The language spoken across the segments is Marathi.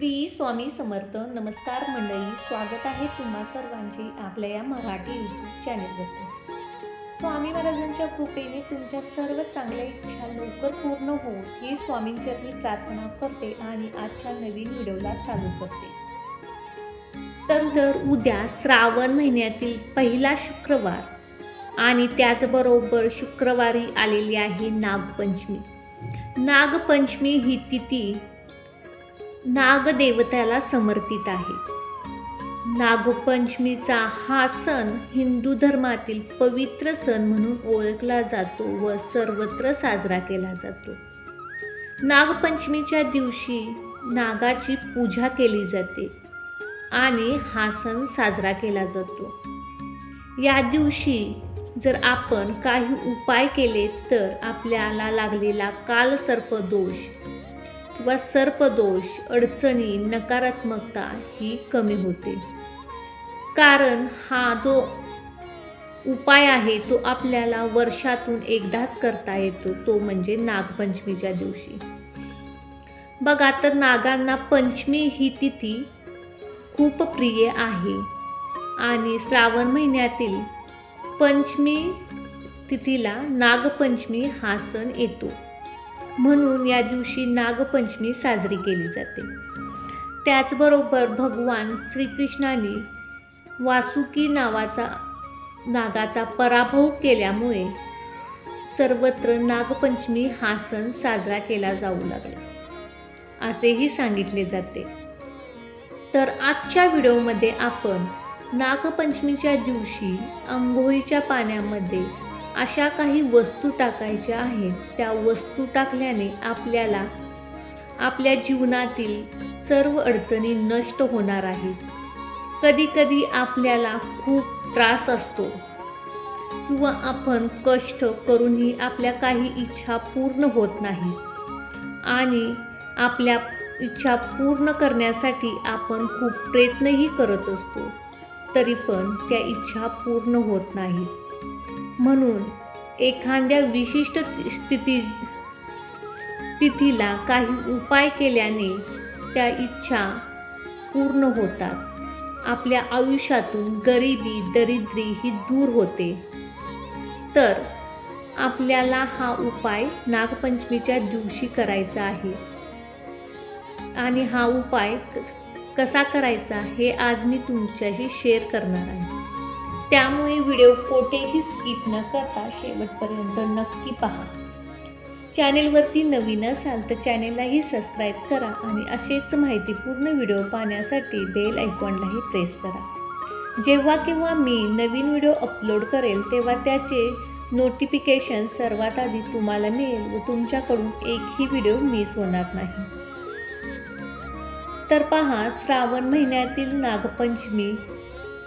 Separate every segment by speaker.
Speaker 1: श्री स्वामी समर्थ नमस्कार मंडळी स्वागत आहे तुम्हा सर्वांचे आपल्या या मराठी यूट्यूब चॅनेलवरती स्वामी महाराजांच्या कृपेने तुमच्या सर्व चांगल्या इच्छा लवकर पूर्ण हो ही स्वामींचरणी प्रार्थना करते आणि आजच्या नवीन व्हिडिओला चालू करते. तर जर उद्या श्रावण महिन्यातील पहिला शुक्रवार आणि त्याचबरोबर शुक्रवारी आलेली आहे नागपंचमी. नागपंचमी ही तिथी नागदेवताला समर्पित आहे. नागपंचमीचा हा सण हिंदू धर्मातील पवित्र सण म्हणून ओळखला जातो व सर्वत्र साजरा केला जातो. नागपंचमीच्या दिवशी नागाची पूजा केली जाते आणि हा सण साजरा केला जातो. या दिवशी जर आपण काही उपाय केले तर आपल्याला लागलेला कालसर्पदोष किंवा सर्पदोष अडचणी नकारात्मकता ही कमी होते. कारण हा जो उपाय आहे तो आपल्याला वर्षातून एकदाच करता येतो तो म्हणजे नागपंचमीच्या दिवशी. बघा तर नागांना पंचमी ही तिथी खूप प्रिय आहे. आणि श्रावण महिन्यातील पंचमी तिथीला नागपंचमी हा सण येतो. म्हणून या दिवशी नागपंचमी साजरी केली जाते. त्याचबरोबर भगवान श्रीकृष्णाने वासुकी नावाचा नागाचा पराभव केल्यामुळे सर्वत्र नागपंचमी हा सण साजरा केला जाऊ लागला. असेही सांगितले जाते. तर आजच्या व्हिडिओमध्ये आपण नागपंचमीच्या दिवशी आंघोळीच्या पाण्यामध्ये अशा काही वस्तू टाकायच्या आहेत. त्या वस्तू टाकल्याने आपल्याला आपल्या जीवनातील सर्व अडचणी नष्ट होणार आहेत. कधीकधी आपल्याला खूप त्रास असतो. किंवा आपण कष्ट करूनही आपल्या काही इच्छा पूर्ण होत नाही. आणि आपल्या इच्छा पूर्ण करण्यासाठी आपण खूप प्रयत्नही करत असतो. तरी पण त्या इच्छा पूर्ण होत नाहीत. म्हणून एखाद्या विशिष्ट स्थिती तिथीला काही उपाय केल्याने त्या इच्छा पूर्ण होतात. आपल्या आयुष्यातून गरिबी दरिद्री ही दूर होते. तर आपल्याला हा उपाय नागपंचमीच्या दिवशी करायचा आहे. आणि हा उपाय कसा करायचा हे आज मी तुमच्याशी शेअर करणार आहे. त्यामुळे व्हिडिओ कोठेही स्किप न करता शेवटपर्यंत नक्की पहा. चॅनेलवरती नवीन असाल तर चॅनेललाही सबस्क्राईब करा आणि असेच माहितीपूर्ण व्हिडिओ पाहण्यासाठी बेल आयकॉनलाही प्रेस करा. जेव्हा केव्हा मी नवीन व्हिडिओ अपलोड करेल तेव्हा त्याचे नोटिफिकेशन सर्वात आधी तुम्हाला मिळेल व तुमच्याकडून एकही व्हिडिओ मिस होणार नाही. तर पहा श्रावण महिन्यातील नागपंचमी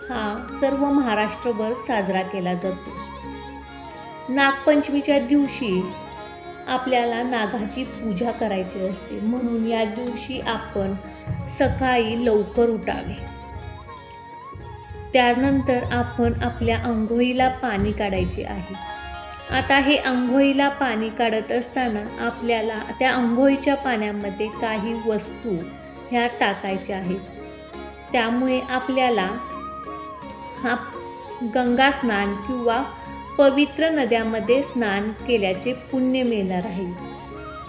Speaker 1: हा सर्व महाराष्ट्रभर साजरा केला जातो. नागपंचमीच्या दिवशी आपल्याला नागाची पूजा करायची असते. म्हणून या दिवशी आपण सकाळी लवकर उठावे. त्यानंतर आपण आपल्या आंघोळीला पाणी काढायचे आहे. आता हे आंघोळीला पाणी काढत असताना आपल्याला त्या आंघोळीच्या पाण्यामध्ये काही वस्तू ह्या टाकायच्या आहेत. त्यामुळे आपल्याला हा गंगा स्नान किंवा पवित्र नद्यामध्ये स्नान केल्याचे पुण्य मिळणार आहे.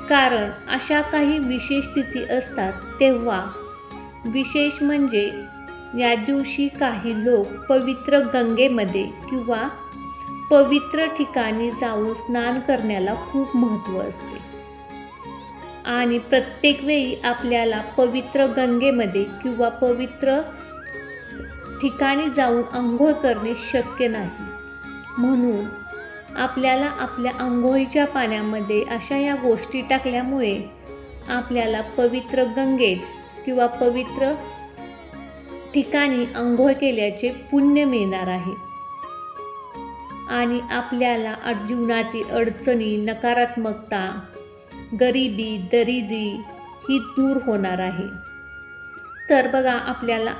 Speaker 1: कारण अशा काही विशेष तिथी असतात तेव्हा विशेष म्हणजे या दिवशी काही लोक पवित्र गंगेमध्ये किंवा पवित्र ठिकाणी जाऊन स्नान करण्याला खूप महत्त्व असते. आणि प्रत्येक वेळी आपल्याला पवित्र गंगेमध्ये किंवा पवित्र ठिकाणी जाऊन आंघोळ करणे शक्य नाही. म्हणून आपल्याला आपल्या आंघोळीच्या पाण्यामध्ये अशा या गोष्टी टाकल्यामुळे आपल्याला पवित्र गंगेत किंवा पवित्र ठिकाणी आंघोळ केल्याचे पुण्य मिळणार आहे. आणि आपल्याला जीवनातील अडचणी नकारात्मकता गरिबी दरिद्री ही दूर होणार आहे. तर बघा आपल्याला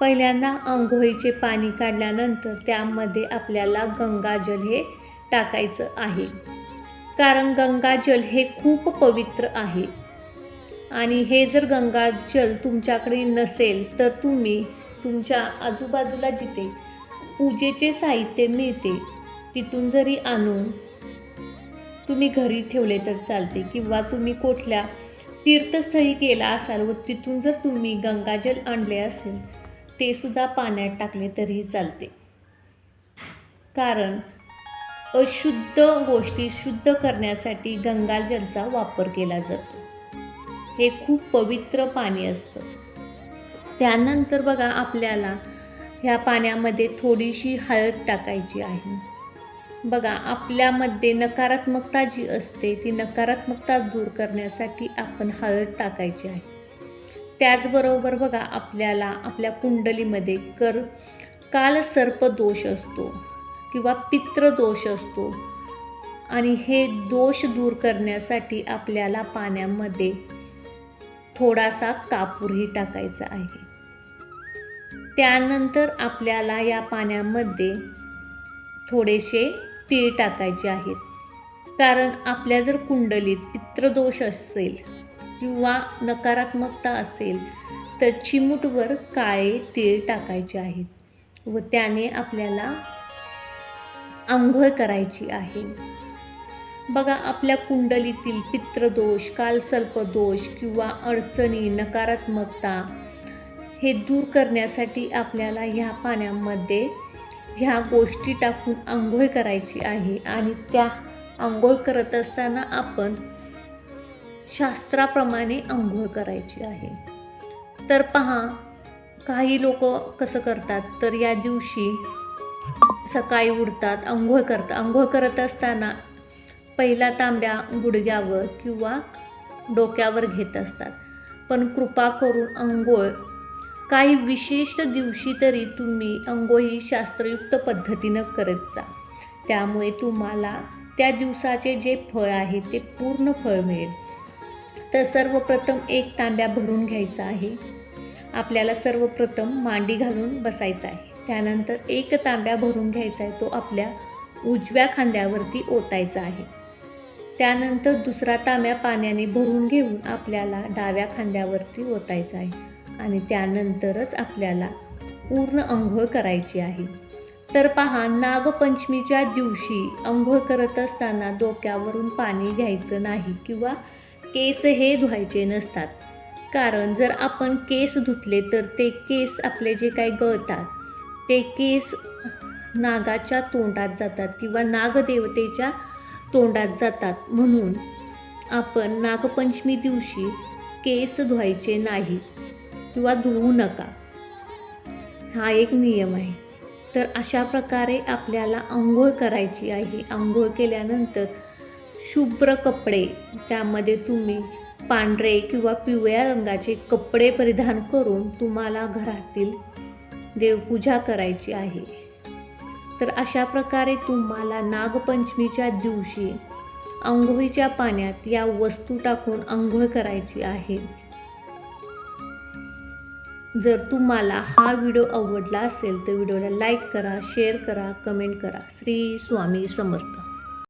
Speaker 1: पहिल्यांदा आंघोळीचे पाणी काढल्यानंतर त्यामध्ये आपल्याला गंगाजल हे टाकायचं आहे. कारण गंगाजल हे खूप पवित्र आहे. आणि हे जर गंगाजल तुमच्याकडे नसेल तर तुम्ही तुमच्या आजूबाजूला जिथे पूजेचे साहित्य मिळते तिथून जरी आणून तुम्ही घरी ठेवले तर चालते किंवा तुम्ही कुठल्या तीर्थस्थळी केला असाल व तिथून जर तुम्ही गंगाजल आणले असेल ते सुद्धा पाण्यात टाकले तरीही चालते. कारण अशुद्ध गोष्टी शुद्ध करण्यासाठी गंगाजलचा वापर केला जातो. हे खूप पवित्र पाणी असतं. त्यानंतर बघा आपल्याला ह्या पाण्यामध्ये थोडीशी हळद टाकायची आहे. बघा आपल्यामध्ये नकारात्मकता जी असते ती नकारात्मकता दूर करण्यासाठी आपण हळद टाकायची आहे. त्याचबरोबर बघा आपल्याला आपल्या कुंडलीमध्ये कर काल सर्प दोष असतो किंवा पित्र दोष असतो आणि हे दोष दूर करण्यासाठी आपल्याला पाण्यामध्ये थोडासा कापूरही टाकायचा आहे. त्यानंतर आपल्याला या पाण्यामध्ये थोडेसे तीळ टाकायचे आहेत. कारण आपल्या जर कुंडलीत पित्रदोष असेल किंवा नकारात्मकता असेल तर चिमूटवर काळे तीळ टाकायचे आहेत व त्याने आपल्याला आंघोळ करायची आहे. बघा आपल्या कुंडलीतील पित्रदोष कालसल्पदोष किंवा अडचणी नकारात्मकता हे दूर करण्यासाठी आपल्याला ह्या पाण्यामध्ये ह्या गोष्टी टाकून आंघोळ करायची आहे आणि त्या आंघोळ करत असताना आपण शास्त्राप्रमाणे आंघोळ करायची आहे. तर पहा काही लोक कसं करतात तर या दिवशी सकाळी उठतात आंघोळ करतात. आंघोळ करत असताना पहिला तांब्या गुडघ्यावर किंवा डोक्यावर घेत असतात. पण कृपा करून आंघोळ काही विशिष्ट दिवशी तरी तुम्ही आंघोळ ही शास्त्रयुक्त पद्धतीनं करत जा. त्यामुळे तुम्हाला त्या दिवसाचे जे फळ आहे ते पूर्ण फळ मिळेल. तर सर्वप्रथम एक तांब्या भरून घ्यायचा आहे. आपल्याला सर्वप्रथम मांडी घालून बसायचं आहे. त्यानंतर एक तांब्या भरून घ्यायचा आहे तो आपल्या उजव्या खांद्यावरती ओतायचा आहे. त्यानंतर दुसरा तांब्या पाण्याने भरून घेऊन आपल्याला डाव्या खांद्यावरती ओतायचा आहे. आणि त्यानंतरच आपल्याला पूर्ण अंघोळ करायची आहे. तर पहा नागपंचमीच्या दिवशी अंघोळ करत असताना डोक्यावरून पाणी घ्यायचं नाही किंवा केस हे धुवायचे नसतात. कारण जर आपण केस धुतले तर ते केस आपले जे काही गळतात ते केस नागाच्या तोंडात जातात किंवा नागदेवतेच्या तोंडात जातात. म्हणून आपण नागपंचमी दिवशी केस धुवायचे नाही किंवा धुवू नका. हा एक नियम आहे. तर अशा प्रकारे आपल्याला आंघोळ करायची आहे. आंघोळ केल्यानंतर शुभ्र कपडे. त्यामध्ये तुम्ही पांढरे किंवा पिवळ्या रंगाचे कपडे परिधान करून तुम्हाला घरातील देवपूजा करायची आहे. तर अशा प्रकारे तुम्हाला नागपंचमीच्या दिवशी आंघोळीच्या पाण्यात या वस्तू टाकून आंघोळ करायची आहे. जर तुम्हाला हा व्हिडिओ आवडला असेल तर व्हिडिओला लाईक करा शेअर करा कमेंट करा. श्री स्वामी समर्थ.